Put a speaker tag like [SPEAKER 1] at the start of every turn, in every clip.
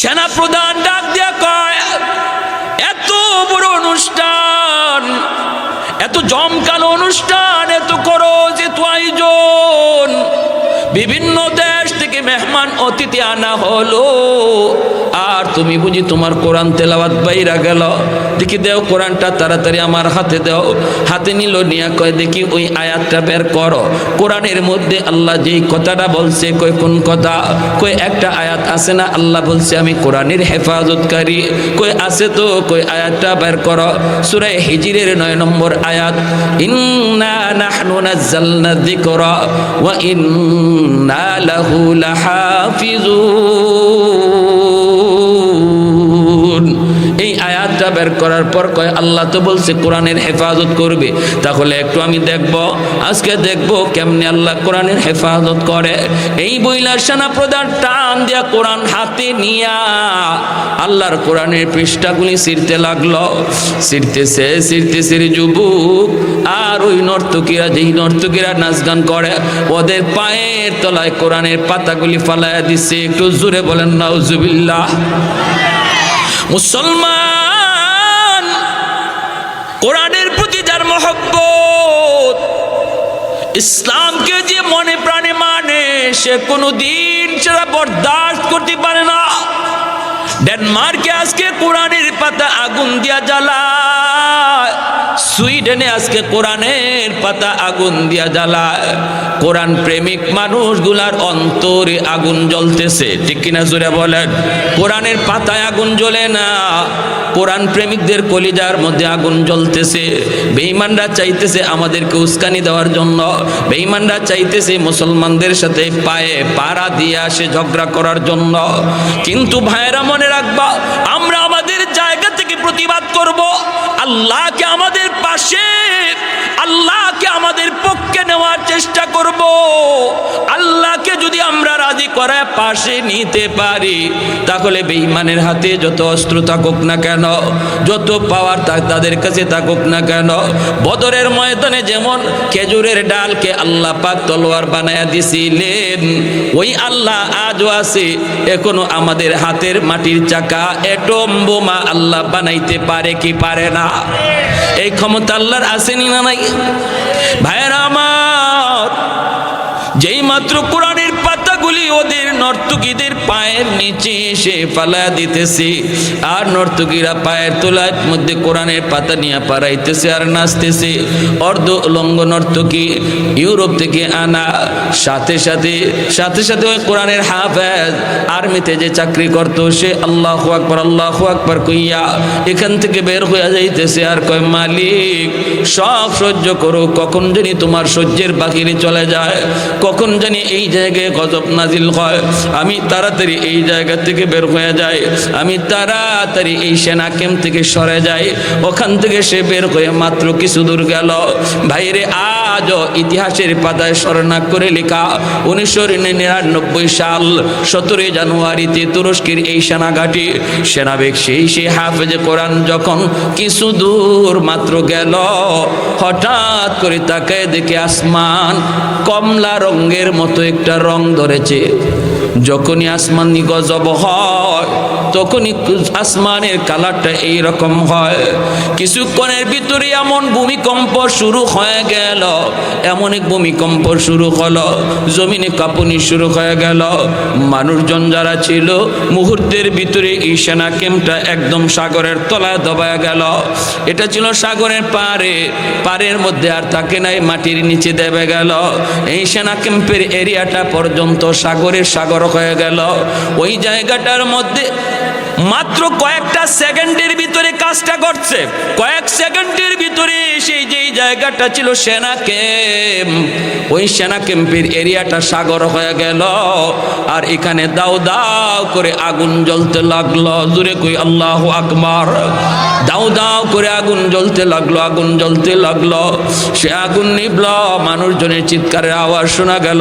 [SPEAKER 1] সেনা প্রধান ডাক দিয়া কয়, এত বড় অনুষ্ঠান, এত জমকালো অনুষ্ঠান, এত করো যে তো আয়োজন। বিভিন্ন দেশ থেকে মেহমান অতিথি আনা হলো। আর তুমি বুঝি তোমার কোরআন তেলাওয়াত বাইরা গেল। দেখি দেও কোরআনটা তাড়াতাড়ি আমার হাতে দেও। হাতে নিল, নিয়া কয়, দেখি ওই আয়াতটা বের করো। কোরআনের মধ্যে আল্লাহ যেই কথাটা বলছে কই কোন কথা? কই একটা আয়াত আছে না? আল্লাহ বলছে, আমি কোরআনের হেফাজতকারী। কই আছে তো। কই আয়াতটা বের করো। সূরা হিজরের নয় নম্বর আয়াত, ইন্না নাহনু নাযালনা যিকরা ওয়া ইন্না লাহু লাহাফিজুন বের করার পর কয়, আল্লাহ তো বলছে কোরআনের হেফাজত করবে। তাহলে একটু আমি দেখব, আজকে দেখব কেমনে আল্লাহ কোরআনের হেফাজত করে। এই বইলার সেনা প্রধান টান দিয়া কোরআন হাতে নিয়া আল্লাহর কোরআনের পৃষ্ঠাগুলি ছিঁড়তে লাগল। ছিঁড়তেছে ছিঁড়তেছে যুবক। আর ওই নর্তকীরা, যেই নর্তকীরা নাচ গান করে, ওদের পায়ের তলায় কোরআনের পাতাগুলি ফালাইয়া দিচ্ছে। একটু জোরে বলেন না নাউজুবিল্লাহ। মুসলমান ইসলামকে যে মনে প্রাণে মানে সে কোনো দিন সেটা বরদাস্ত করতে পারে না। ডেনমার্কে আজকে কোরআনের পাতা আগুন দিয়া জ্বালায় সুইডেনে আজকে কোরআনের পাতা আগুন দিয়া জ্বালায় কোরআন প্রেমিক মানুষগুলার অন্তরে আগুন জ্বলতেছে। ঠিক কিনা জোরে বলেন? কোরআনের পাতায় আগুন জ্বলে না। কোরআন প্রেমিকদের কলিজার মধ্যে আগুন জ্বলতেছে। বেঈমানরা চাইতেছে আমাদেরকে উস্কানি দেওয়ার জন্য। বেঈমানরা চাইতেছে মুসলমানদের সাথে পায়ে পাড়া দিয়ে আসে ঝগড়া করার জন্য। কিন্তু ভাইয়েরা মনে রাখবা আমরা আমাদের জায়গা থেকে প্রতিবাদ করব। আল্লাহকে আমাদের পাশে আল্লাহকে আমাদের পক্ষে নেওয়ার চেষ্টা করব। আল্লাহকে যদি আমরা রাজি করায় পাশে নিতে পারি, তাহলে বেঈমানের হাতে যত অস্ত্র থাকুক না কেন, যত পাওয়ার তাদের কাছে থাকুক না কেন, বদরের ময়দানে যেমন খেজুরের ডালকে আল্লাহ পাক তলোয়ার বানায়া দিছিলেন, ওই আল্লাহ আজও আছে, এখনও আমাদের হাতের মাটির চাকা এটম বোমা আল্লাহ বানাইতে পারে কি পারে না? এই ক্ষমতা আল্লাহর আসেনি না নাই? ভাইয়েরা আমার যেই মাত্র কোরআনের পাতাগুলি ওদের নর্তকীদের পায়ের নিচে এসে ফালা দিতেছে। আর নর্তকীরা পায়ের তোলার মধ্যে কোরআনের পাতা নিয়ে পারাইতেছে আর নাচতেছে। অর্ধ উলঙ্গ নর্তকী ইউরোপ থেকে আনা, সাথে সাথে সাথে সাথে ওই কোরআনের হাফেজ আর্মিতে যে চাকরি করতো, সে আল্লাহ আকবর আল্লাহ আকবর কইয়া এখান থেকে বের হইয়া যাইতেছে। আর কয়, মালিক, সব সহ্য করো, কখন জানি তোমার সহ্যের বাকিরে চলে যায়, কখন জানি এই জায়গায় গজব নাজিল হয়। আমি তাড়াতাড়ি এই জায়গা থেকে বের হয়ে যাই। আমি তাড়াতাড়ি এই সেনা ক্যাম্প থেকে সরে যাই। ওখান থেকে সে বের হয়ে মাত্র কিছু দূর গেল। ভাইরে, আজও ইতিহাসের পাতায় স্মরণা করে লেখা উনিশশো নিরানব্বই সাল, সতেরোই জানুয়ারিতে তুরস্কের এই সেনাঘাটি। সেনাবেগ সেই সেই হাফেজে কোরআন যখন কিছু দূর মাত্র গেল, হঠাৎ করে তাকে দেখে আসমান কমলা রঙের মতো একটা রং ধরেছে যখনই আসমান গজব হয়, তখনই আসমানের কালারটা এই রকম হয়। কিছুক্ষণের ভিতরে এমন ভূমিকম্প শুরু হয়ে গেল, এমন এক ভূমিকম্প শুরু হলো, জমিনে কাঁপুনি শুরু হয়ে গেল। মানুষজন যারা ছিল, মুহূর্তের ভিতরে এই সেনা ক্যাম্পটা একদম সাগরের তলায় দবায় গেল। এটা ছিল সাগরের পারে পারের মধ্যে আর তাকে নাই, মাটির নিচে দেবে গেল। এই সেনা ক্যাম্পের এরিয়াটা পর্যন্ত সাগরের সাগর হয়ে গেল। ওই জায়গাটার মধ্যে মাত্র কয়েকটা সেকেন্ডের ভিতরে কাজটা করছে। কয়েক সেকেন্ডের ভিতরে সেই যেই জায়গাটা ছিল সেনা ক্যাম্প। ওই সেনা ক্যাম্পের এরিয়াটা সাগর হয়ে গেল। আর এখানে দাও দাও করে আগুন জ্বলতে লাগল। দূরে কই আল্লাহ আকবার। দাউ দাও করে আগুন জ্বলতে লাগল, আগুন জ্বলতে লাগল। সে আগুন নিবল মানুষজনের চিৎকারের আওয়াজ শোনা গেল।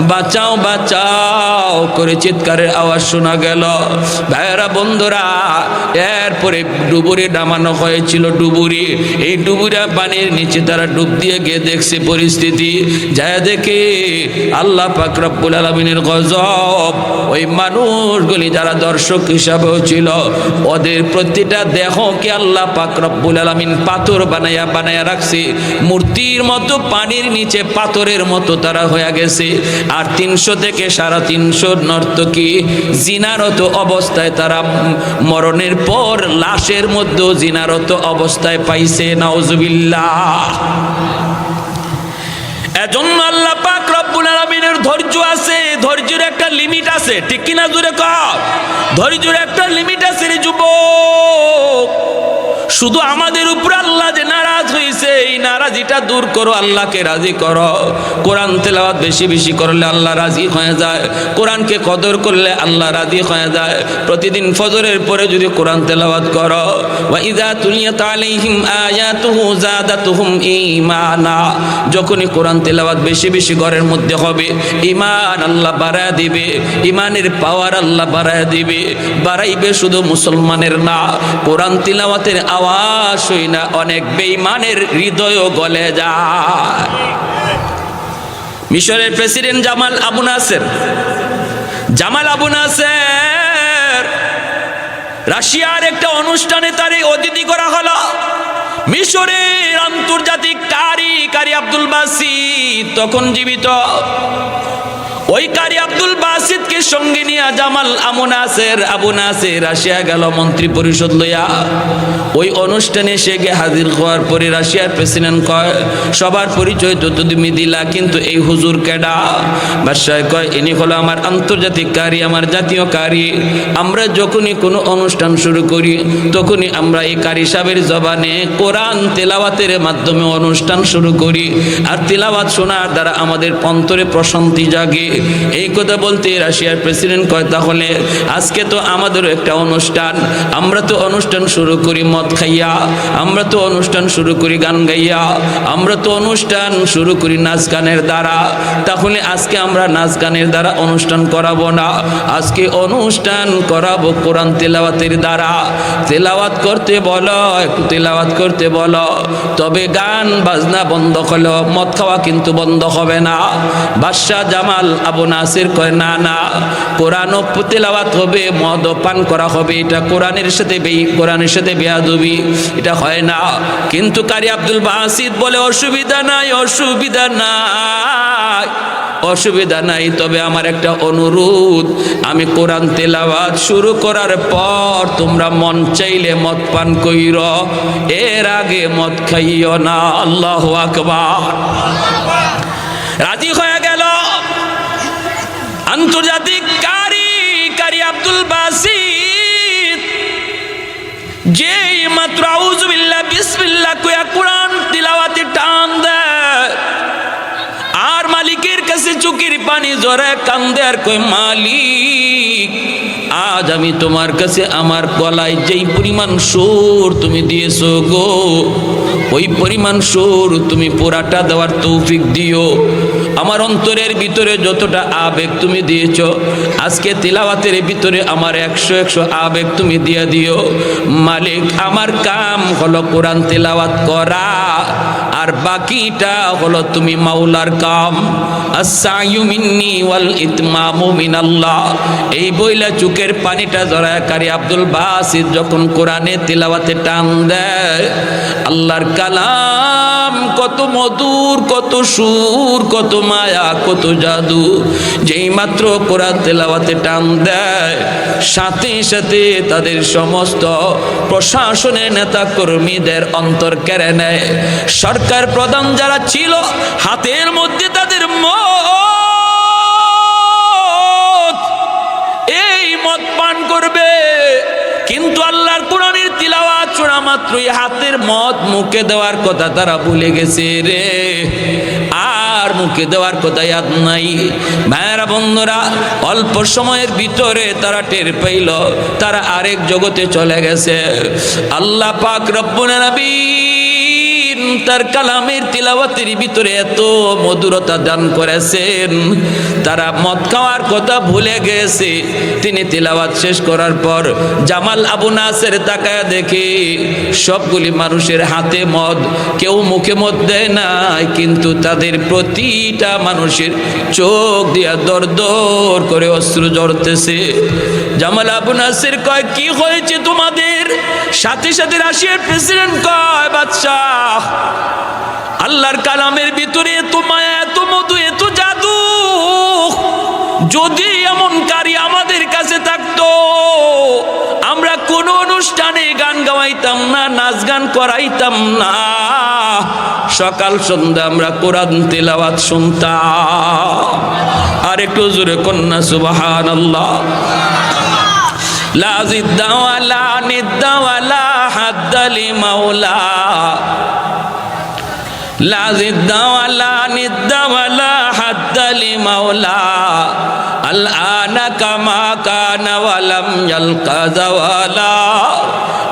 [SPEAKER 1] বাঁচাও বাঁচাও করে চিৎকারের আওয়াজ শোনা গেল। ভাইয়েরা বন্ধুরা, এরপরে ডুবুরি নামানো হয়েছিল ডুবুরি। এই ডুবুরা পানির নিচে তারা ডুব দিয়ে গিয়ে দেখছে পরিস্থিতি। যায় দেখে আল্লাহ পাক রব্বুল আলমিনের গজব। ওই মানুষগুলি যারা দর্শক হিসাবেও ছিল, ওদের প্রতিটা দেহ কি আল্লাহ পাক রব্বুল আলমিন পাথর বানাইয়া বানাইয়া রাখছে। মূর্তির মতো পানির নিচে পাথরের মতো তারা হয়ে গেছে। আর তিনশো থেকে সাড়ে তিনশো নর্তকী জিনারত অবস্থায় তারা মরণের পর লাশের মধ্যেও জিনারত অবস্থায় পাইছে, নাউজুবিল্লাহ। এজন্য আল্লাহ পাক রব্বুল আলামিনের ধৈর্য আছে, ধৈর্যের একটা লিমিট আছে, ঠিক কিনা জুড়ে কর? ধৈর্যের একটা লিমিট আছে রে যুবক। শুধু আমাদের উপর আল্লাহ নারাজিটা দূর করো, আল্লাহকে রাজি করো। কোরআন তেলাওয়াত বেশি বেশি করলে আল্লাহ রাজি হয়ে যায়। কোরআনকে কদর করলে আল্লাহ রাজি হয়ে যায়। প্রতিদিন ফজরের পরে যদি কোরআন তেলাওয়াত করো, ওয়া ইযা তুলিয়াত আলাইহিম আয়াতুহু জাদাতুহুম ঈমানা। যখনই কোরআন তেলাওয়াত বেশি বেশি ঘরের মধ্যে হবে, ঈমান আল্লাহ বাড়ায় দিবে। ঈমানের পাওয়ার আল্লাহ বাড়ায় দিবে। বাড়াইবে শুধু মুসলমানের না, কোরআন তিলাওয়াতের আওয়াজ হই না অনেক বেঈমানের হৃদয়ও গলে যায়। মিশরের president Jamal Abu Nasser. Jamal Abu Nasser রাশিয়ার একটা অনুষ্ঠানে তার অতিথি করা হলো। মিশরের আন্তর্জাতিক কারি কারি আব্দুল বাসি তখন জীবিত। ওই কারি আব্দুল বাসিদকে সঙ্গে নিয়ে জামাল আমু নাসের, আবু নাসের রাশিয়া গেল মন্ত্রী পরিষদ লইয়া। ওই অনুষ্ঠানে সে গে হাজির হওয়ার পরে রাশিয়ার প্রেসিডেন্ট কয়, সবার পরিচয় তো তুমি দিলা, কিন্তু এই হুজুর কেডা? বাদশাহ কয়, ইনি হলো আমার আন্তর্জাতিক কারি, আমার জাতীয় কারি। আমরা যখনই কোনো অনুষ্ঠান শুরু করি, তখনই আমরা এই কারি সাহেবের জবানে কোরআন তেলাওয়াতের মাধ্যমে অনুষ্ঠান শুরু করি। আর তেলাওয়াত শোনার দ্বারা আমাদের অন্তরে প্রশান্তি জাগে। এই কথা বলতে রাশিয়ার প্রেসিডেন্ট কয়, তাহলে আজকে তো আমাদেরও একটা অনুষ্ঠান। আমরা তো অনুষ্ঠান শুরু করি মদ খাইয়া। আমরা তো অনুষ্ঠান শুরু করি গান গাইয়া। আমরা তো অনুষ্ঠান শুরু করি নাচ গানের দ্বারা। তাহলে আজকে আমরা নাচ গানের দ্বারা অনুষ্ঠান করাবো না। আজকে অনুষ্ঠান করাবো কোরআন তেলাওয়াতের দ্বারা। তেলাওয়াত করতে বলো, একটু তেলাওয়াত করতে বলো। তবে গান, বাজনা বন্ধ হলো মদ খাওয়া কিন্তু বন্ধ হবে না। বাদশাহ জামাল আবু নাসির কয়, না না কোরআন তেলাওয়াত হবে, মদ পান করা হবে, এটা কোরআনের সাথে বে- কোরআনের সাথে বেয়াদবি, এটা হয় না। কিন্তু কারি আব্দুল বাসিদ বলে, অসুবিধা নাই অসুবিধা নাই অসুবিধা নাই, তবে আমার একটা অনুরোধ, আমি কোরআন তেলাওয়াত শুরু করার পর তোমরা মন চাইলে মদ পান কইর, এর আগে মদ খাইও না, আল্লাহ আকবার। রাজি হয়ে আন্তর্জাতিক কারি কারি আব্দুল বাসিদ। যে মাত্র আউজুবিল্লাহ বিসমিল্লাহ কইয়া কোরআন তিলাওয়াতে টান আর মালিকের কাছে চুকির পানি জরে কান্দে আর কই মালিক, আজ আমি তোমার কাছে আমার গলায় যেই পরিমাণ সুর তুমি দিয়েছ গো, ওই পরিমাণ সুর তুমি পুরাটা দেওয়ার তৌফিক দিও। আমার অন্তরের ভিতরে যতটা আবেগ তুমি দিয়েছ, আজকে তিলাওয়াতের ভিতরে আমার একশো একশো আবেগ তুমি দিয়ে দিও। মালিক, আমার কাম হলো কোরআন তেলাওয়াত করা, আর বাকিটা হলো তুমি মাওলার কাম। আসায়ু মিন্নি ওয়াল ইতমামু মিনাল্লাহ। এই বইলা চুকের পানিটা জরাকারী আব্দুল বাসিদ যখন কোরআনে তিলাওয়াতে টান দেয়, আল্লাহর কালাম কত মধুর, কত সুর, কত মায়া, কত জাদু। যেই মাত্র কোরআন তেলাওয়াতে টান দেয়, সাথে সাথে তাদের সমস্ত প্রশাসনের নেতা কর্মীদের অন্তর কেড়ে নেয়। সরকার প্রধান যারা ছিল, হাতের মধ্যে তাদের মাত্রই হাতের মদ মুখে দেওয়ার কথা তারা ভুলে গেছে রে। আর মুখে দেওয়ার কথা ইয়াদ নাই। ভাইয়েরা, বন্ধুরা, অল্প সময়ের ভিতরে তারা টের পাইল, তারা আরেক জগতে চলে গেছে। আল্লাহ পাক রব্বুল আলামিন তার কালামের তিলাওয়াতের ভিতরে এত মধুরতা দান করেছেন। তারা মদ খাওয়ার কথা ভুলে গেছে। তিনি তিলাওয়াত শেষ করার পর জামাল আবু নাসের তাকায় দেখে, সবগুলি মানুষের হাতে মদ, কেউ মুখে মদ দেয় নাই, কিন্তু তাদের প্রতিটা মানুষের চোখ দিয়া দর দর করে অস্ত্র জড়তেছে জামাল আবু নাসের কয়, কি হয়েছে তোমাদের? সাথে সাথে রাশিয়ার প্রেসিডেন্ট কয়, বাদশাহ, আল্লাহর কালামের ভিতরে এত মায়া, এত মধু, এত জাদু। যদি এমন কারি আমাদের কাছে থাকতো, আমরা কোনো অনুষ্ঠানে গান গাওয়াইতাম না, নাচ গান করাইতাম না। সকাল সন্ধ্যা আমরা কোরআন তেলাওয়াত শুনতাম। আর একটু জোরে কন্যা সুবাহান আল্লাহ লা জিদ্দা ওয়ালা নিদ্দা ওয়ালা হাদ্দালি মাওলা লা জিদ্দা ওয়ালা নিদ্দা ওয়ালা হাদ্দালি মাওলা الآن كما كان ولم يلقى زوالا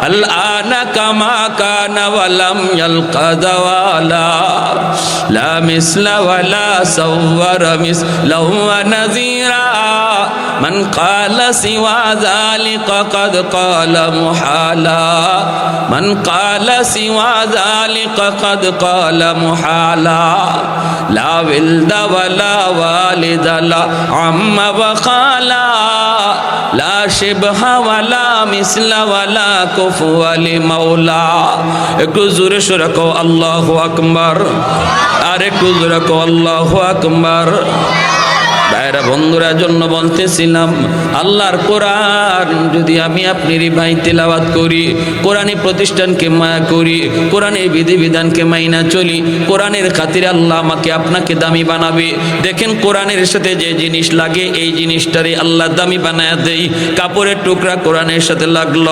[SPEAKER 1] الآن كما كان ولم يلقى زوالا لا مثل ولا صور مثله ونذيرا من قال سوى ذلك قد قال محالا من قال سوى ذلك قد قال محالا لا ولد ولا والد لا عم وخالا لا شبه ولا مثل ولا كفو لمولا একটু জোরে সরে কও আল্লাহু আকবার আর একটু জোরে কও আল্লাহু আকবার ভাইরা বন্ধুরা জন্য বলতেছিলাম, আল্লাহর কোরআন যদি আমি আপনি ভাই তেলাওয়াত করি কোরআনী প্রতিষ্ঠানকে মায়া করি, কোরআনের বিধিবিধানকে মাইনা চলি, কোরআনের খাতিরে আল্লাহ আমাকে আপনাকে দামি বানাবে। দেখেন কোরআনের সাথে যে জিনিস লাগে, এই জিনিসটারে আল্লাহ দামি বানায় দেই। কাপড়ের টুকরা কোরআনের সাথে লাগল,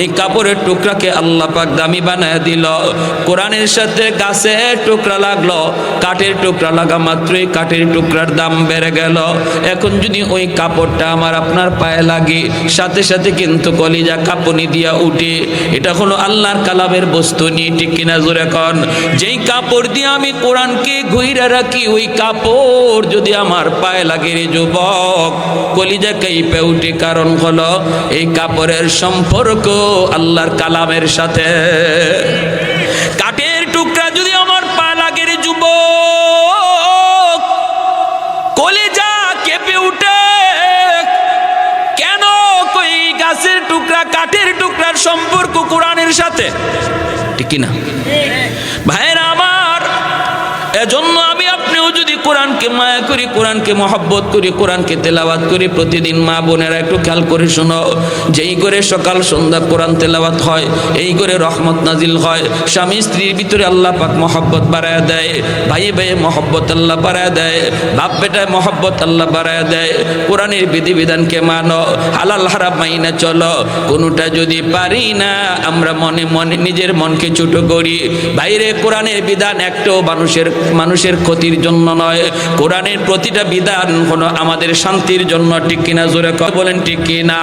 [SPEAKER 1] এই কাপড়ের টুকরাকে আল্লাহ পাক দামি বানায় দিল। কোরআনের সাথে গাছের টুকরা লাগল, কাঠের টুকরা লাগা মাত্রই কাঠের টুকরার দাম বেড়ে গেল। এখন যদি ওই কাপড়টা আমার আপনার পায়ে লাগে, সাথে সাথে কিন্তু কলিজা কাপনি দিয়া উঠে, এটা হলো আল্লাহর কালামের বস্তু নিয়ে ঠিক কিনা জোরে কন? যেই কাপড় দিয়ে আমি কোরআনকে ঘুইরা রাখি, ওই কাপড় যদি আমার পায়ে লাগে রে যুবক, কলিজা কাইপে উঠে কারণ হলো, এই কাপড়ের সম্পর্ক আল্লাহর কালামের সাথে। সম্পর্ক কোরআনের সাথে। ঠিক না ভাইয়েরা আমার এজন্য আমি আপনিও যদি কোরআনকে মায়া করি, কোরআনকে মহব্বত করি, কোরআনকে তেলাওয়াত করি। প্রতিদিন মা বোনেরা একটু খেয়াল করে শোনো, যেই করে সকাল সন্ধ্যা কোরআন তেলাওয়াত হয়, এই করে রহমত নাজিল হয়। স্বামী স্ত্রীর ভিতরে আল্লাহ পাক মহব্বত বাড়ায় দেয়, ভাইয়ে ভাইয়ে মহব্বত আল্লাহ বাড়ায় দেয়, বাপ বেটায় মহব্বত আল্লাহ বাড়ায় দেয়। কোরআনের বিধিবিধানকে মানো, হালাল হারাম মাইনা চলো, কোনোটা যদি পারি না, আমরা মনে মনে নিজের মনকে ছোট করি। বাইরে কোরআনের বিধান একটাও মানুষের মানুষের ক্ষতির জন্য নয় কোরআনের প্রতিটা বিধান হলো আমাদের শান্তির জন্য, ঠিক কিনা জোরে বলেন, ঠিক কিনা?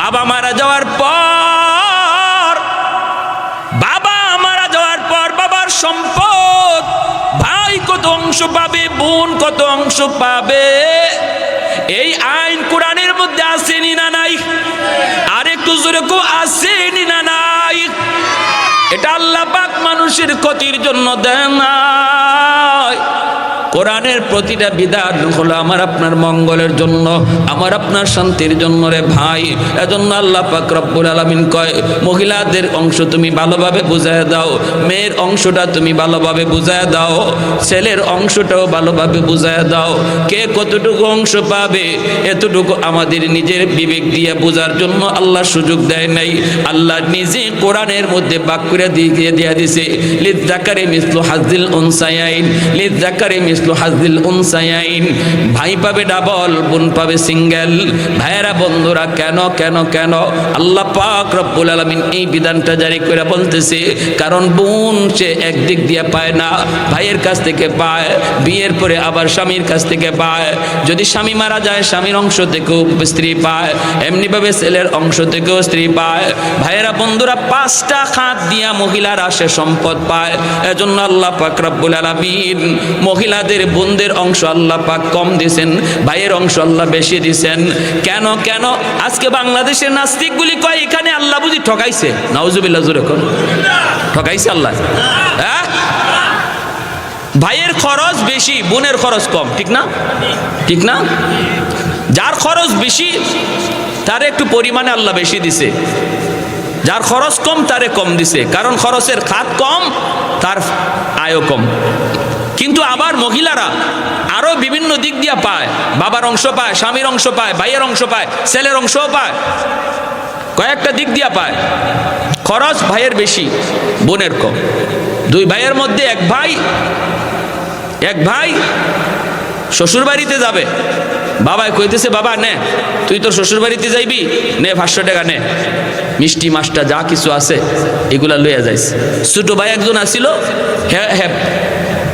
[SPEAKER 1] বাবা মারা যাওয়ার পর, বাবা মারা যাওয়ার পর বাবার সম্পদ, ভাই কত অংশ পাবে, বোন কত অংশ পাবে? এই আইন কোরআনের মধ্যে আসেনি না নাই? আরেকটু জোরে কো, আসেনি না নাই? এটা আল্লাহ পাক মানুষের ক্ষতির জন্য দেন নাই। কোরআনের প্রতিটা বিধান হলো আমার আপনার মঙ্গলের জন্য, আমার আপনার শান্তির জন্য রে ভাই। এজন্য আল্লাহ পাক রব্বুল আলামিন কয়, মহিলাদের অংশ তুমি ভালোভাবে বুঝায় দাও, মেয়ের অংশটা তুমি ভালোভাবে বুঝায় দাও, ছেলের অংশটাও ভালোভাবে বুঝায় দাও। কে কতটুকু অংশ পাবে, এতটুকু আমাদের নিজের বিবেক দিয়ে বোঝার জন্য আল্লাহ সুযোগ দেয় নাই। আল্লাহ নিজে কোরআনের মধ্যে বাক করে দিয়ে দিয়ে দিছে লিদ জাকারে মিসলু হাজিল উনসায়াইন লিদ জাকারে মিসলু মিসলু হাজিল উনসায়াইন ভাই পাবে ডাবল বোন পাবে সিঙ্গেল ভাইয়েরা, বন্ধুরা, কেন কেন কেন? আল্লাহ পাক রব্বুল এই বিধানটা জারি করে বলতেছে, কারণ বোন সে একদিক দিয়ে পায় না, ভাইয়ের কাছ থেকে পায়, বিয়ের পরে আবার স্বামীর কাছ থেকে পায়। যদি স্বামী মারা যায়, স্বামীর অংশ থেকেও স্ত্রী পায়, এমনিভাবে ছেলের অংশ থেকেও স্ত্রী পায়। ভাইয়েরা, বন্ধুরা, পাঁচটা খাত দিয়া মহিলারা সে সম্পদ পায়। এজন্য আল্লাহ পাক রব্বুল আলামিন মহিলাদের বোনদের অংশ আল্লাহ পাক কম দিয়েছেন, ভাইয়ের অংশ আল্লাহ বেশি দিয়েছেন। কেন কেন? আজকে বাংলাদেশের নাস্তিকগুলি কয়, এখানে আল্লাহ বুঝি ঠকাইছে? নাউজুবিল্লাহ, জোরে ঠকাইছে আল্লাহ। হ্যাঁ? ভাইয়ের খরচ বেশি, বোনের খরচ কম, ঠিক না? ঠিক না? যার খরচ বেশি, তার একটু পরিমাণে আল্লাহ বেশি দিছে। যার খরচ কম, তারে কম দিছে। কারণ খরচের খাত কম, তার আয়ও কম। কিন্তু আবার মহিলারা আরও বিভিন্ন দিক দিয়ে পায়। বাবার অংশ পায়, স্বামীর অংশ পায়, ভাইয়ের অংশ পায়, ছেলের অংশও পায়। কয়েকটা দিক দিয়া পায়। খরচ ভাইয়ের বেশি, বোনের কম। দুই ভাইয়ের মধ্যে এক ভাই এক ভাই শ্বশুর বাড়িতে যাবে। বাবাই কইতেছে, বাবা, নে, তুই তোর শ্বশুর বাড়িতে যাইবি? নে, পাঁচশো টাকা নে। মিষ্টি, মাছটা যা কিছু আছে, এগুলা লইয়া যাইস। ছোট ভাই একজন আসিল হ্যাঁ হ্যাঁ।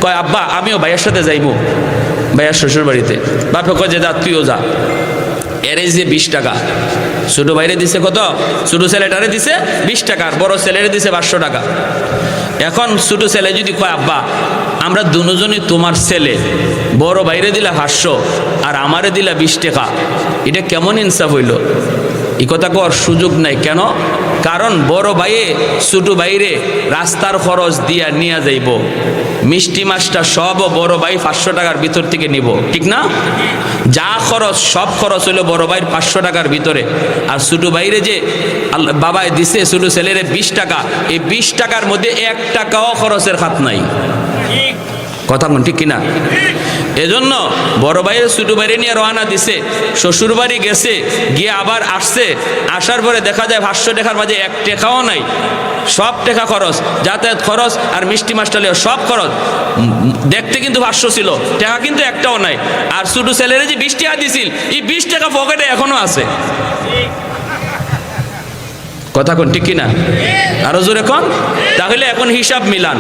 [SPEAKER 1] কয়, আব্বা, আমিও ভাইয়ের সাথে যাইবো, ভাইয়ার শ্বশুর বাড়িতে বাপে কয় যে, যা, তুইও যা। এর এই যে বিশ টাকা, ছোট বাইরে দিছে কত? ছোট ছেলেটারে দিছে বিশ টাকা, আর বড় ছেলেরে দিছে পাঁচশো টাকা। এখন ছোট ছেলে যদি কয়, আব্বা, আমরা দুজনই তোমার ছেলে, বড় বাইরে দিলা পাঁচশো, আর আমারে দিলা বিশ টাকা। এটা কেমন ইনসাফ হইল? এই কথা কর সুযোগ নাই। কেন? কারণ বড় ভাইয়ে, ছোট ভাইরে রাস্তার খরচ দিয়া নিয়ে যাইব। মিষ্টি মাছটা সব বড় ভাই পাঁচশো টাকার ভিতর থেকে নিব, ঠিক না? যা খরচ, সব খরচ হইল বড় ভাইয়ের পাঁচশো টাকার ভিতরে। আর ছোটো ভাইরে যে বাবায় দিছে, ছোটো ছেলেরে বিশ টাকা, এই বিশ টাকার মধ্যে এক টাকাও খরচের খাত নাই। কথা কোন ঠিক কিনা? এজন্য বড় ভাইয়ের ছোট বাইরে নিয়ে রওনা দিছে। শ্বশুর বাড়ি গেছে, গিয়ে আবার আসছে। আসার পরে দেখা যায় ভাষ্য দেখার মাঝে এক টাকাও নাই। সব টাকা খরচ, যাতায়াত খরচ আর মিষ্টি মাছটা সব খরচ। দেখতে কিন্তু ভাষ্য ছিল, টাকা কিন্তু একটাও নাই। আর ছোট ছেলের যে বিশ টাকা দিছিল, এই বিশ টাকা পকেটে এখনও আছে। কথা কোন, ঠিক কিনা? আরও জোরে কন? তাহলে এখন হিসাব মিলান।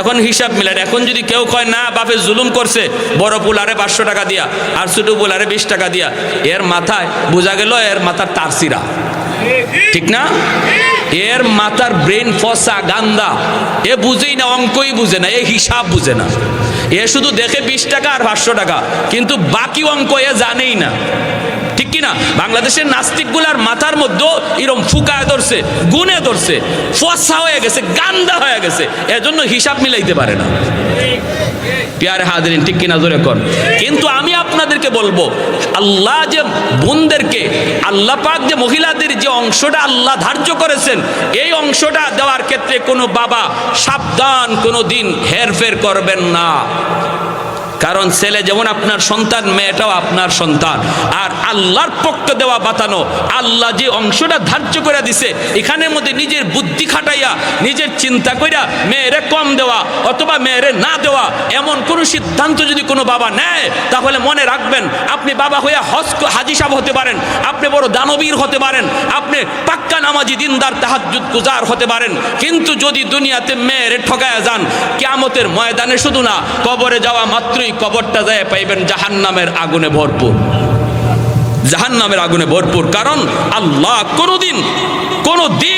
[SPEAKER 1] এখন হিসাব মিলান। এখন যদি কেউ কয়, না, বাপে জুলুম করছে, বড় পুলারে পাঁচশো টাকা দিয়া আর ছোট পুলারে বিশ টাকা দিয়া। এর মাথায় বোঝা গেল, এর মাথার তারসিরা। ঠিক না? এর মাথার ব্রেন ফসা গান্দা। এ বুঝেই না, অঙ্কই বুঝে না, এ হিসাব বুঝে না। এ শুধু দেখে বিশ টাকা আর পাঁচশো টাকা, কিন্তু বাকি অঙ্ক এ জানেই না। না। বাংলাদেশের নাস্তিকগুলার মাথার মধ্যে এরম ফুকায় ধরছে, গুনে ধরছে, ফসা হয়ে গেছে, গান্দা হয়ে গেছে। এজন্য হিসাব মিলাইতে পারে না। পিয়ারে হাজরিন, ঠিক কিনা জোরে কর কিন্তু আমি আপনাদেরকে বলব, আল্লাহ যে বোনদেরকে, আল্লাহ পাক যে মহিলাদের যে অংশটা আল্লাহ ধার্য করেছেন, এই অংশটা দেওয়ার ক্ষেত্রে কোনো বাবা সাবধান কোনো দিন হেরফের করবেন না। কারণ ছেলে যেমন আপনার সন্তান, মেয়েটাও আপনার সন্তান। আর আল্লাহর পক্ষ দেওয়া বাতানো, আল্লাহ যে অংশটা ধার্য করে দিছে, এখানের মধ্যে নিজের বুদ্ধি খাটাইয়া, নিজের চিন্তা কইরা মেয়েরে কম দেওয়া অথবা মেয়েরে না দেওয়া, এমন কোনো সিদ্ধান্ত যদি কোনো বাবা নেয়, তাহলে মনে রাখবেন, আপনি বাবা হইয়া হজ হাজি সাহেব হতে পারেন, আপনি বড় দানবীর হতে পারেন, আপনি পাক্কা নামাজি দিনদার, তাহাজ্জুদ গুজার হতে পারেন। কিন্তু যদি দুনিয়াতে মেয়েরে ঠকায়া যান, কিয়ামতের ময়দানে শুধু না, কবরে যাওয়া মাত্রই কবরটা যায় পাইবেন জাহান নামের আগুনে ভরপুর। জাহান নামের আগুনে ভরপুর। কারণ আল্লাহ কোনোদিন কোনো দিন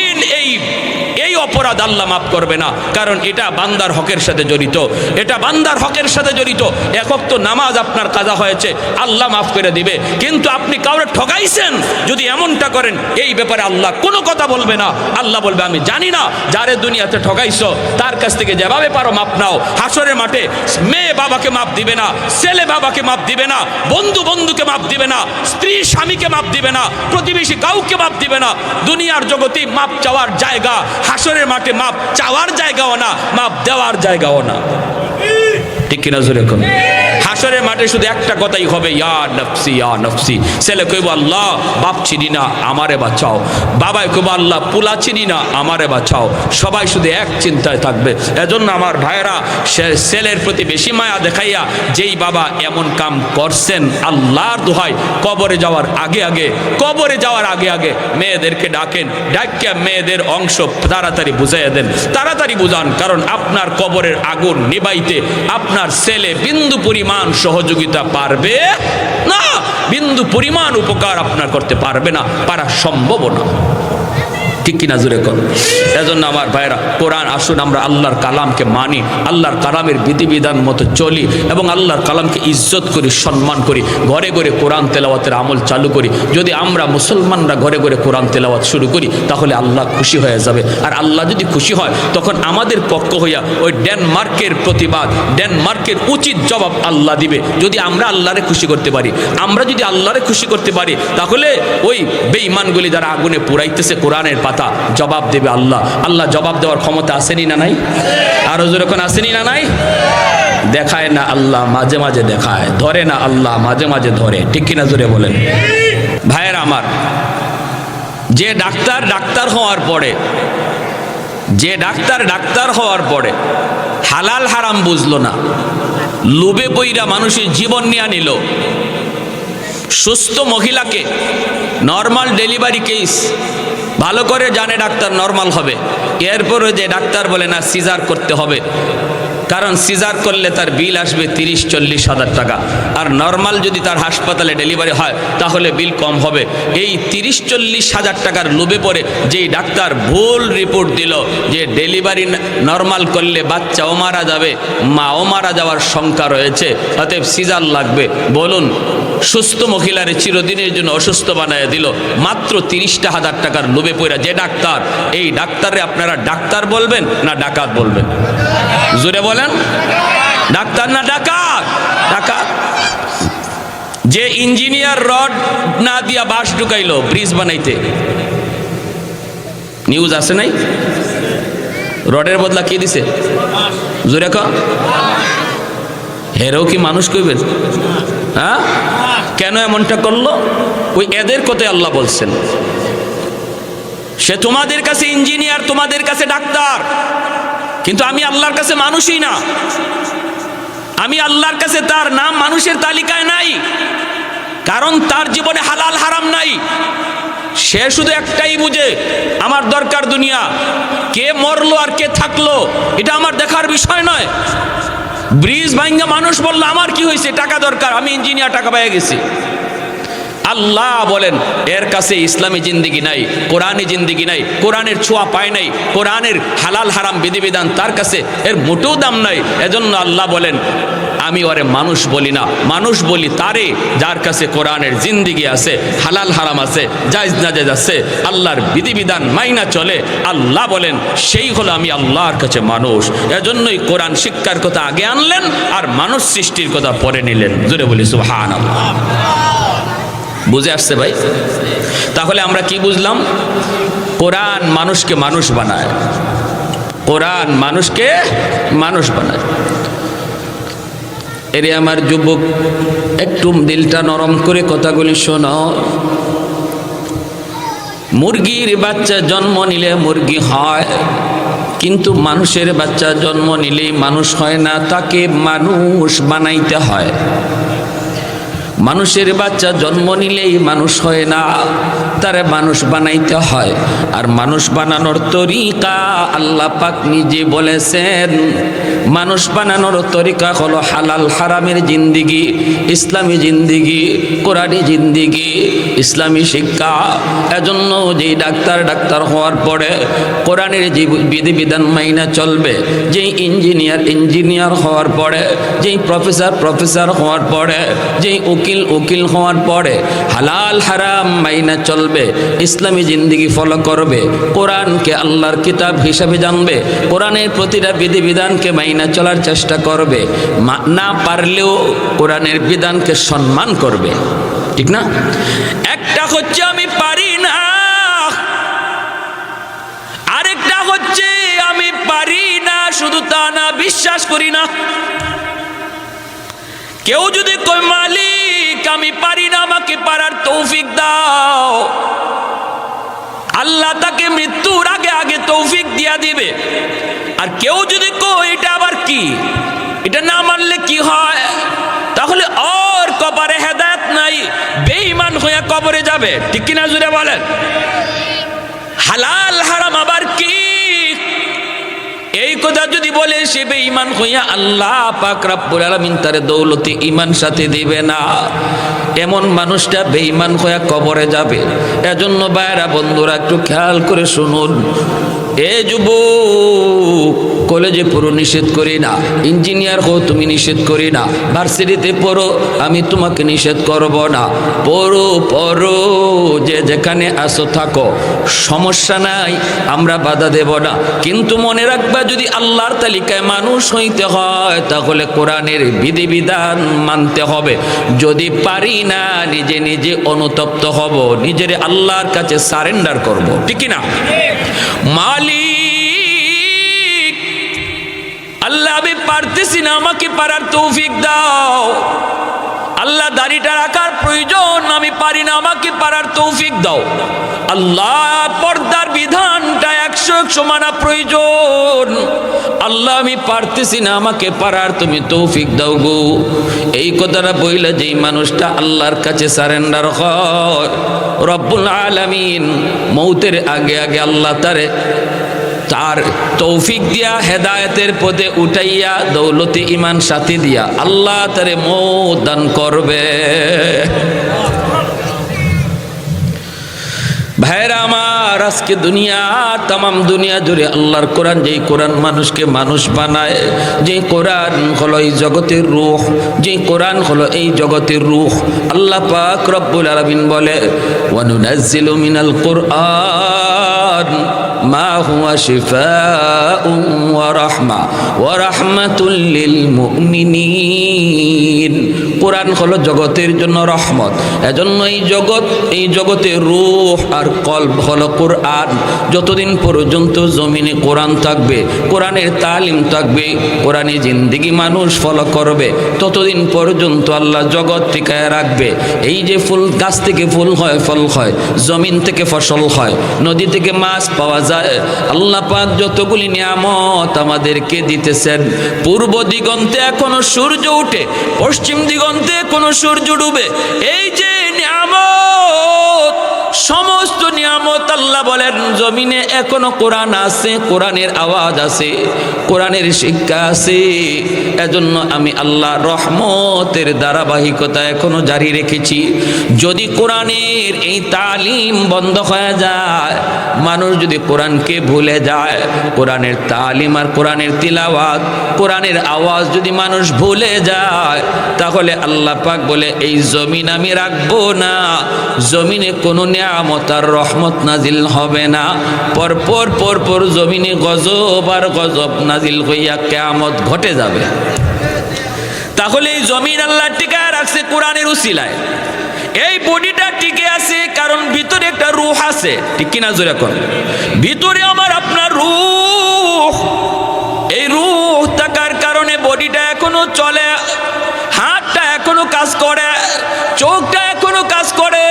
[SPEAKER 1] অপরাধ আল্লাহ মাফ করবে না। কারণ এটা বান্দার হকের সাথে জড়িত। এটা বান্দার হকের সাথে জড়িত। একক তো নামাজ আপনার কাজা হয়েছে, আল্লাহ মাফ করে দিবে। কিন্তু আপনি কাউরে ঠকাইছেন যদি এমনটা করেন, এই ব্যাপারে আল্লাহ কোনো কথা বলবে না। আল্লাহ বলবে, আমি জানি না যারে দুনিয়াতে ঠকাইছো তার কাছ থেকে যেভাবে পারো মাপ নাও। হাসরের মাঠে মেয়ে বাবাকে মাপ দিবে না, ছেলে বাবাকে মাপ দিবে না, বন্ধু বন্ধুকে মাপ দিবে না, স্ত্রী স্বামীকে মাপ দিবে না, প্রতিবেশী কাউকে মাপ দিবে না। দুনিয়ার জগতে মাপ চাওয়ার জায়গা হাসরের মাঠে মাপ চাওয়ার জায়গাও না মাপ দেওয়ার জায়গাও না। ঠিক কিনা জোরে হাসরের মাঠে শুধু একটা কথাই হবে, ইয়া নফসি ইয়া নফসি। ছেলে কইব, আল্লাহ, বাপ চিনি না, আমারে বাঁচাও। বাবাই কইব, আল্লাহ, পুলা চিনি না, আমারে বাঁচাও। সবাই শুধু এক চিন্তায় থাকবে। এজন্য আমার ভাইয়েরা ছেলের প্রতি বেশি মায়া দেখাইয়া, যেই বাবা এমন কাম করছেন, আল্লাহর দোহাই কবরে যাওয়ার আগে আগে, কবরে যাওয়ার আগে আগে মেয়েদেরকে ডাকেন ডাকিয়া মেয়েদের অংশ তাড়াতাড়ি বুঝাইয়া দেন। তাড়াতাড়ি বুঝান, কারণ আপনার কবরের আগুন নিবাইতে আপনার ছেলে বিন্দু পরিমাণ সহযোগিতা পারবে? না বিন্দু পরিমাণ উপকার আপনার করতে পারবে না পারা সম্ভব না। ঠিক কিনা জুড়ে কর এজন্য আমার ভাইরা কোরআন আসুন, আমরা আল্লাহর কালামকে মানি, আল্লাহর কালামের বিধিবিধান মতো চলি এবং আল্লাহর কালামকে ইজ্জত করি, সম্মান করি, ঘরে ঘরে কোরআন তেলাওয়াতের আমল চালু করি। যদি আমরা মুসলমানরা ঘরে ঘরে কোরআন তেলাওয়াত শুরু করি, তাহলে আল্লাহ খুশি হয়ে যাবে। আর আল্লাহ যদি খুশি হয়, তখন আমাদের পক্ষ হইয়া ওই ডেনমার্কের প্রতিবাদ, ডেনমার্কের উচিত জবাব আল্লাহ দিবে। যদি আমরা আল্লাহরে খুশি করতে পারি, আমরা যদি আল্লাহরে খুশি করতে পারি, তাহলে ওই বেঈমানগুলি যারা আগুনে পুরাইতেছে কোরআনের পাতা জবাব দেবে আল্লাহ। আল্লাহ জবাব দেওয়ার ক্ষমতা আসেনি না নাই? আরও যেরকম আসেনি না নাই? দেখায় না আল্লাহ, মাঝে মাঝে দেখায়। ধরে না আল্লাহ, মাঝে মাঝে ধরে। ঠিক কিনা জোরে বলেন? ভাইয়ের আমার, যে ডাক্তার ডাক্তার হওয়ার পরে, যে ডাক্তার ডাক্তার হওয়ার পরে হালাল হারাম বুঝলো না লোভে বইরা মানুষের জীবন নিয়ে নিল, সুস্থ মহিলাকে নর্মাল ডেলিভারি কেস ভালো করে জানে ডাক্তার নর্মাল হবে। এরপরে যে ডাক্তার বলে না সিজার করতে হবে। কারণ সিজার করলে তার বিল আসবে তিরিশ, চল্লিশ হাজার টাকা। আর নর্মাল যদি তার হাসপাতালে ডেলিভারি হয়, তাহলে বিল কম হবে। এই তিরিশ, চল্লিশ হাজার টাকার লোভে পড়ে যেই ডাক্তার ভুল রিপোর্ট দিল যে ডেলিভারি নর্মাল করলে বাচ্চাও মারা যাবে, মাও মারা যাওয়ার শঙ্কা রয়েছে, অতএব সিজার লাগবে। বলুন, সুস্থ মহিলার চিরদিনের জন্য অসুস্থ বানায় দিল, মাত্র তিরিশটা হাজার টাকার লোভে পড়া যে ডাক্তার। এই ডাক্তারে আপনারা ডাক্তার বলবেন না ডাকাত বলবেন? জোরে বলেন। ডাক্তার না ডাকাত? ডাকাত? যে ইঞ্জিনিয়ার রড না দিয়া বাঁশ ঢুকাইলো, ব্রিজ বানাইতে। নিউজ আছে নাই? রডের বদলা কি দিছে? জোরে ক। কি মানুষ কইবেন? হ্যাঁ? কেন এমনটা করল? ওই এদের কথাই আল্লাহ বলছেন। সে তোমাদের কাছে ইঞ্জিনিয়ার, তোমাদের কাছে ডাক্তার। কিন্তু আমি আল্লাহর কাছে মানুষই না। আমি আল্লাহর কাছে তার নাম মানুষের তালিকায় নাই। কারণ তার জীবনে হালাল হারাম নাই। সে শুধু একটাই বুঝে, আমার দরকার দুনিয়া। কে মরলো আর কে থাকল, এটা আমার দেখার বিষয় নয়। ব্রিজ ভাঙ্গা মানুষ বলল, আমার কি হয়েছে? টাকা দরকার, আমি ইঞ্জিনিয়ার, টাকা পেয়ে গেছি। আল্লাহ বলেন, এর কাছে ইসলামী জিন্দিগি নাই কোরআনী জিন্দিগি নাই, কোরআনের ছোঁয়া পায় নাই, কোরআনের হালাল হারাম বিধিবিধান তার কাছে এর মোটেও দাম নাই। এজন্য আল্লাহ বলেন, আমি ওরে মানুষ বলি না, মানুষ বলি তারে যার কাছে কোরআনের জিন্দিগি আছে, হালাল হারাম আছে, জায়জ নাজেজ আছে, আল্লাহর বিধিবিধান মাইনা চলে। আল্লাহ বলেন, সেই হলো আমি আল্লাহর কাছে মানুষ। এজন্যই কোরআন শিক্ষার কথা আগে আনলেন আর মানুষ সৃষ্টির কথা পরে নিলেন। জোরে বলি সুহান আল্লাহ বুঝে আসছে ভাই? তাহলে আমরা কি বুঝলাম? কোরআন মানুষকে মানুষ বানায়। কোরআন মানুষকে মানুষ বানায়। এরে আমার যুবক, একটু দিলটা নরম করে কথাগুলি শোনো। মুরগির বাচ্চা জন্ম নিলে মুরগি হয়, কিন্তু মানুষের বাচ্চা জন্ম নিলেই মানুষ হয় না। তাকে মানুষ বানাইতে হয়। মানুষের বাচ্চা জন্ম নিলেই মানুষ হয় না। তারে মানুষ বানাইতে হয়। আর মানুষ বানানোর তরিকা আল্লাহ পাক নিজে বলেছেন। মানুষ বানানোর তরিকা হলো হালাল হারামের জিন্দিগি, ইসলামী জিন্দিগি, কোরআনী জিন্দিগি, ইসলামী শিক্ষা। এজন্য যেই ডাক্তার ডাক্তার হওয়ার পরে কোরআনের যে বিধিবিধান মাইনা চলবে। যেই ইঞ্জিনিয়ার ইঞ্জিনিয়ার হওয়ার পরে, যেই প্রফেসর প্রফেসর হওয়ার পরে, যেই উকিল উকিল হওয়ার পরে হালাল, হারাম মাইনা চলবে, ইসলামী জিন্দিগি ফলো করবে, কোরআনকে আল্লাহর কিতাব হিসাবে জানবে, কোরআনের প্রতিটা বিধিবিধানকে মাইনা চলার চেষ্টা করবে না পারলেও কোরআনের বিধানকে সম্মান করবে। ঠিক না? একটা হচ্ছে আমি পারি না, আরেকটা হচ্ছে আমি পারি না, শুধু তা না, বিশ্বাস করি না। কেউ যদি কই মালিক আমি পারি না, আমাকে পারার তৌফিক দাও। আল্লাহ তাকে মৃত্যুর আগে আগে তৌফিক দিয়া দিবে। আর কেউ যদি কই এটা আবার কি? এটা না মানলে কি হয়? তাহলে আর কবরে হেদায়ত নাই, বেঈমান হইয়া কবরে যাবে। ঠিক কিনা জুড়ে বলেন? হালাল, হারাম আবার কি? কথা যদি বলে, সে বেঈমান হইয়া আল্লাহ পাক রাব্বুল আলামিন তার দৌলতে ঈমান সাথে দিবে না। এমন মানুষটা বেঈমান হইয়া কবরে যাবে। এজন্য বাইরা বন্ধুরা, একটু খেয়াল করে শুনুন। এ যুবক কলেজে পড়ো, নিষেধ করি না। ইঞ্জিনিয়ার হো তুমি নিষেধ করি না। ভার্সিটিতে পড়ো, আমি তোমাকে নিষেধ করব না। পড়ো পড়ো, যে যেখানে আসো থাকো। সমস্যা নাই, আমরা বাধা দেব না। কিন্তু মনে রাখবা, যদি আল্লাহর তালিকায় মানুষ হইতে হয়, তাহলে কোরআনের বিধিবিধান মানতে হবে। যদি পারি না, নিজে নিজে অনুতপ্ত হব, নিজের আল্লাহর কাছে সারেন্ডার করব। ঠিক না মালিক আল্লাহ, আমি পারতেছি না, আমাকে পারার তৌফিক দাও। আল্লাহ, দাড়িটা রাখার প্রয়োজন, আমি পারি না, আমাকে পারার তৌফিক দাও। আল্লাহ, পর্দার বিধানটা একশো একশো মানা প্রয়োজন। আল্লাহ, আমি পারতেছি না, আমাকে পারার, তুমি তৌফিক দাও গো। এই কথাটা বইলে যেই মানুষটা আল্লাহর কাছে সারেন্ডার হয়, রব্বুল আলামিন, মৌতের আগে আগে আল্লাহ তারে তার তৌফিক দিয়া, হেদায়তের পদে উঠাইয়া, দৌলতি ইমান সাথী দিয়া, আল্লাহ তারে মৌ দান করবে। ভাইরা আমার, আজকে দুনিয়া, তামাম দুনিয়া জুড়ে আল্লাহর কোরআন, যেই কোরআন মানুষকে মানুষ বানায়, যেই কোরআন হলো এই জগতের রূহ, যেই কোরআন হলো এই জগতের রূহ, আল্লাহ পাক রব্বুল আলামিন বলে, ওয়ানুনাজ্জিলু মিনাল কোরআন, মা হুয়া শিফাউন ওয়া রাহমা, ওয়া রাহমাতুল লিল মুমিনিন। কোরআন হলো জগতের জন্য রহমত। এজন্য এই জগৎ, এই জগতে রূহ আর কল্প হলো কোরআন। যতদিন পর্যন্ত জমিনে কোরআন থাকবে, কোরআনের তালিম থাকবে, কোরআনে জিন্দিগি মানুষ ফলো করবে, ততদিন পর্যন্ত আল্লাহ জগৎ টিকায় রাখবে। এই যে ফুল গাছ থেকে ফুল হয়, ফল হয়, জমিন থেকে ফসল হয়, নদী থেকে মাছ পাওয়া যায়, আল্লাহ পাক যতগুলি নিয়ামত আমাদেরকে দিতেছেন। পূর্ব দিগন্তে এখনও সূর্য উঠে, পশ্চিম দিগন্তে কোনো সূর্য ডুবে এই যে নিয়ামত সমস্ত নিয়ামত আল্লাহ বলেন, জমিনে এখনও কোরআন আছে, কোরআনের আওয়াজ আছে, কোরআনের শিক্ষা আছে। এজন্য আমি আল্লাহ রহমতের ধারাবাহিকতা এখনও জারি রেখেছি। যদি কোরআনের এই তালিম বন্ধ হয়ে যায়, মানুষ যদি কোরআনকে ভুলে যায়, কোরআনের তালিম আর কোরআনের তিলাওয়াত, কোরআনের আওয়াজ যদি মানুষ ভুলে যায়, তাহলে আল্লাহ পাক বলে, এই জমিন আমি রাখব না। জমিনে কোনো নিয়ামত আর রহমত নাজিল হবে না। পরপর পরপর জমিনে গজব আর গজব নাজিল হইয়া কেয়ামত ঘটে যাবে। তাহলে এই জমিন আল্লাহ টিকায় রাখছে কোরআনের উসিলায়। এই বডিটা টিকে আছে কারণ ভিতরে একটা রুহ আছে। ঠিক কিনা জোরে এখন ভিতরে আমার আপনার রুহ। এই রুহ থাকার কারণে বডিটা এখনও চলে, হাতটা এখনও কাজ করে, চোখটা এখনও কাজ করে।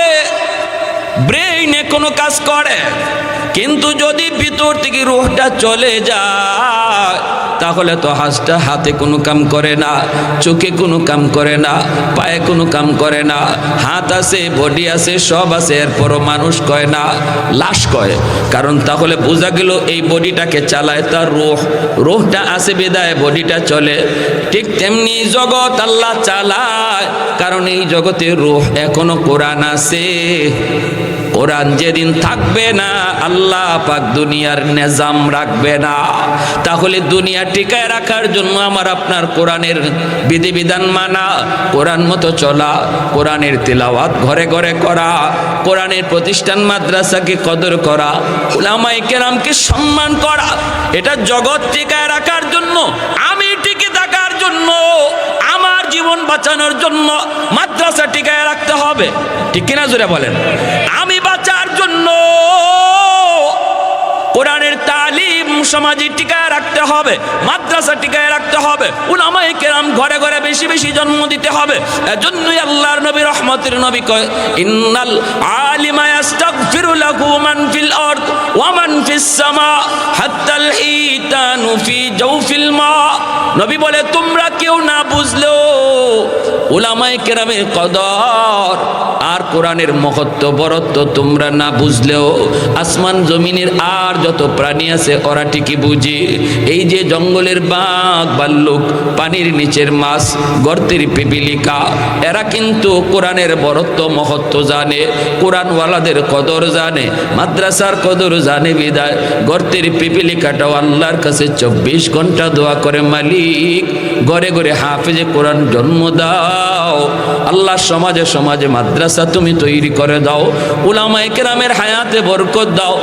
[SPEAKER 1] ব্রেইন কোনো কাজ করে। কিন্তু যদি ভিতর থেকে রোহটা চলে যায়, তাহলে তো হাঁসটা হাতে কোনো কাম করে না, চোখে কোনো কাম করে না, পায়ে কোনো কাম করে না, হাত আছে বডি আছে, সব আছে, এরপরও মানুষ কয় না, লাশ কয়। কারণ তাহলে বোঝা গেল এই বডিটাকে চালায় তার রোহ। রোহটা আছে বেদায়, বডিটা চলে। ঠিক তেমনি জগৎ আল্লাহ চালায়, কারণ এই জগতে রোহ এখনও কোরআন আছে। কোরআন যেদিন থাকবে না, আল্লাহ পাক দুনিয়ার নিজাম রাখবে না। তাহলে দুনিয়া টিকায় রাখার জন্য আমার আপনার কোরআনের বিধিবিধান মানা, কোরআন মতো চলা, কোরআনের তিলাওয়াত ঘরে ঘরে করা, কোরআনের প্রতিষ্ঠান মাদ্রাসাকে কদর করা উলামাই কেরামকে সম্মান করা, এটা জগৎ টিকায় রাখার জন্য, আমি টিকে থাকার জন্য। বাঁচানোর জন্য মাদ্রাসা টিকায় রাখতে হবে। ঠিক কিনা জোরে বলেন? আমি বাঁচার জন্য কোরআনের তালিম সমাজে টিকায় রাখতে হবে, মাদ্রাসা টিকায় রাখতে হবে, উলামায়ে কেরাম ঘরে ঘরে বেশি বেশি জন্ম দিতে হবে। এজন্যই আল্লাহর নবী, রহমতের নবী কয়, ইন্নাল আলিমা ইয়াস্তাগফিরু লাহু মান ফিল আরদ। ওয়া মান ফিস সামা হাত্তাল হিতানু ফি জাওফিল মা। নবী বলে, তোমরা কেউ না বুঝলেও উলামায়ে কেরামের কদর আর কোরআনের মহত্ব বরত্ব তোমরা না বুঝলেও আসমান জমিনের আর যত প্রাণী আছে, ওরা ঠিকই বুঝে। এই যে জঙ্গলের বাঘ ভাল্লুক পানির নিচের মাছ, গর্তের পিপিলিকা, এরা কিন্তু কোরআনের বরত্ব, মহত্ব জানে, কোরআনওয়ালাদের কদর জানে, মাদ্রাসার কদর জানে বিদায়। গর্তের পিপিলি কাটাও আল্লাহর কাছে। চব্বিশ ঘণ্টা দোয়া করে মালিক। ঘরে ঘরে হাফেজে কোরআন জন্ম দাও। আল্লাহ সমাজে সমাজে মাদ্রাসা তুমি তৈরি করে দাও। উলামায়ে কেরামের হায়াতে বরকত দাও।